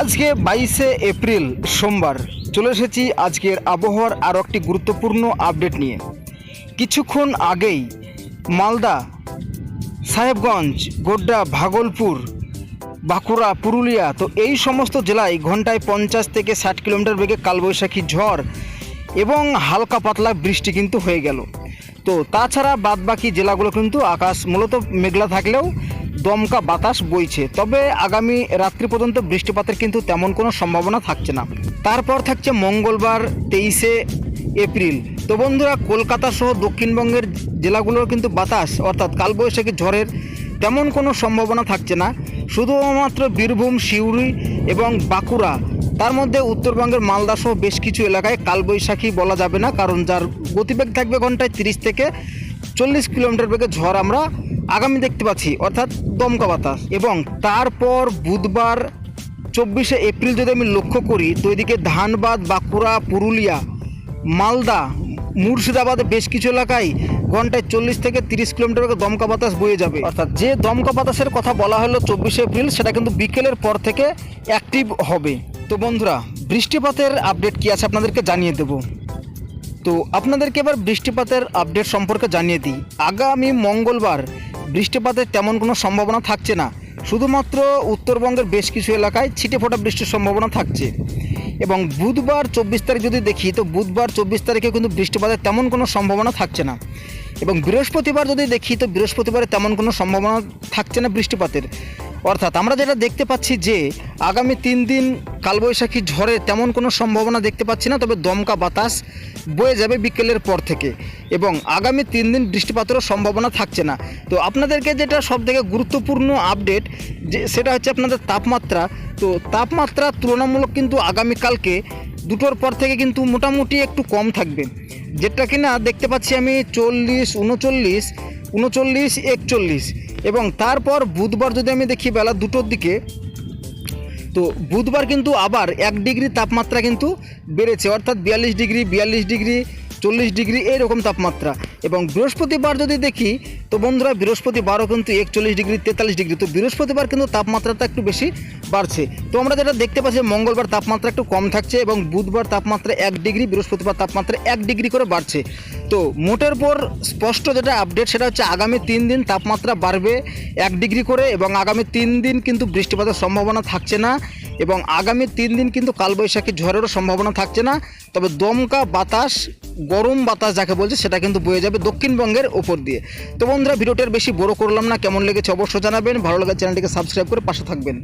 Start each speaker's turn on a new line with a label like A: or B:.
A: আজকে বাইশে এপ্রিল সোমবার চলে এসেছি আজকের আবহাওয়ার আরও একটি গুরুত্বপূর্ণ আপডেট নিয়ে। কিছুক্ষণ আগেই মালদা, সাহেবগঞ্জ, গোড্ডা, ভাগলপুর, বাঁকুড়া, পুরুলিয়া তো এই সমস্ত জেলায় ঘন্টায় পঞ্চাশ থেকে ষাট কিলোমিটার বেগে কালবৈশাখী ঝড় এবং হালকা পাতলা বৃষ্টি কিন্তু হয়ে গেল। তো তাছাড়া বাদবাকি জেলাগুলো কিন্তু আকাশ মূলত মেঘলা থাকলেও দমকা বাতাস বইছে। তবে আগামী রাত্রি পর্যন্ত বৃষ্টিপাতের কিন্তু তেমন কোনো সম্ভাবনা থাকছে না। তারপর থাকছে মঙ্গলবার তেইশে এপ্রিল। তো বন্ধুরা, কলকাতা সহ দক্ষিণবঙ্গের জেলাগুলোর কিন্তু বাতাস, অর্থাৎ কালবৈশাখী ঝড়ের তেমন কোনো সম্ভাবনা থাকছে না। শুধুমাত্র বীরভূম, সিউড়ি এবং বাঁকুড়া। তার মধ্যে উত্তরবঙ্গের মালদা সহ বেশ কিছু এলাকায় কালবৈশাখী বলা যাবে না, কারণ যার গতিবেগ থাকবে ঘন্টায় তিরিশ থেকে চল্লিশ কিলোমিটার বেগে ঝড় আমরা আগামী দেখতে পাচ্ছি, অর্থাৎ দমকা বাতাস। এবং তারপর বুধবার চব্বিশে এপ্রিল যদি আমি লক্ষ্য করি, তো এদিকে ধানবাদ, বাঁকুড়া, পুরুলিয়া, মালদা, মুর্শিদাবাদে বেশ কিছু এলাকায় ঘন্টায় চল্লিশ থেকে তিরিশ কিলোমিটার দমকা বাতাস বয়ে যাবে। অর্থাৎ যে দমকা বাতাসের কথা বলা হলো চব্বিশে এপ্রিল, সেটা কিন্তু বিকেলের পর থেকে অ্যাক্টিভ হবে। তো বন্ধুরা, বৃষ্টিপাতের আপডেট কি আছে আপনাদেরকে জানিয়ে দেবো। তো আপনাদেরকে এবার বৃষ্টিপাতের আপডেট সম্পর্কে জানিয়ে দিই। আগামী মঙ্গলবার বৃষ্টিপাতের তেমন কোনো সম্ভাবনা থাকছে না। শুধুমাত্র উত্তরবঙ্গের বেশ কিছু এলাকায় ছিটে ফোটা বৃষ্টির সম্ভাবনা থাকছে। এবং বুধবার চব্বিশ তারিখ যদি দেখি, তো বুধবার চব্বিশ তারিখে কিন্তু বৃষ্টিপাতের তেমন কোনো সম্ভাবনা থাকছে না। এবং বৃহস্পতিবার যদি দেখি, তো বৃহস্পতিবারে তেমন কোনো সম্ভাবনা থাকছে না বৃষ্টিপাতের। অর্থাৎ আমরা যেটা দেখতে পাচ্ছি যে, আগামী তিন দিন কালবৈশাখী ঝড়ে তেমন কোনো সম্ভাবনা দেখতে পাচ্ছি না, তবে দমকা বাতাস বয়ে যাবে বিকেলের পর থেকে। এবং আগামী তিন দিন বৃষ্টিপাতেরও সম্ভাবনা থাকছে না। তো আপনাদেরকে যেটা সব থেকে গুরুত্বপূর্ণ আপডেট, যে সেটা হচ্ছে আপনাদের তাপমাত্রা। তো তাপমাত্রা তুলনামূলক কিন্তু আগামীকালকে দুটোর পর থেকে কিন্তু মোটামুটি একটু কম থাকবে। যেটা কিনা দেখতে পাচ্ছি আমি চল্লিশ, উনচল্লিশ উনচল্লিশ, একচল্লিশ। এবং তারপর বুধবার যদি আমি দেখি বেলা দুটোর দিকে, তো বুধবার কিন্তু আবার এক ডিগ্রি তাপমাত্রা কিন্তু বেড়েছে। অর্থাৎ বিয়াল্লিশ ডিগ্রি বিয়াল্লিশ ডিগ্রি চল্লিশ ডিগ্রি এইরকম তাপমাত্রা। এবং বৃহস্পতিবার যদি দেখি, তো বন্ধুরা বৃহস্পতিবারও কিন্তু একচল্লিশ ডিগ্রি, তেতাল্লিশ ডিগ্রি। তো বৃহস্পতিবার কিন্তু তাপমাত্রাটা একটু বেশি বাড়ছে। তো আমরা যেটা দেখতে পাচ্ছি, মঙ্গলবার তাপমাত্রা একটু কম থাকছে এবং বুধবার তাপমাত্রা এক ডিগ্রি, বৃহস্পতিবার তাপমাত্রা এক ডিগ্রি করে বাড়ছে। তো মোটের পর স্পষ্ট যেটা আপডেট সেটা হচ্ছে আগামী তিন দিন তাপমাত্রা বাড়বে এক ডিগ্রি করে এবং আগামী তিন দিন কিন্তু বৃষ্টিপাতের সম্ভাবনা থাকছে না। এবং আগামী তিন দিন কিন্তু কালবৈশাখী ঝড়েরও সম্ভাবনা থাকছে না। তবে দমকা বাতাস, গরম বাতাস যাকে বলছে, সেটা কিন্তু বয়ে যাবে দক্ষিণবঙ্গের ওপর দিয়ে। তো বন্ধুরা ভিডিওটার বেশি বড় করলাম না, কেমন লেগেছে অবশ্যই জানাবেন। ভালো লাগে চ্যানেলটিকে সাবস্ক্রাইব করে পাশে থাকবেন।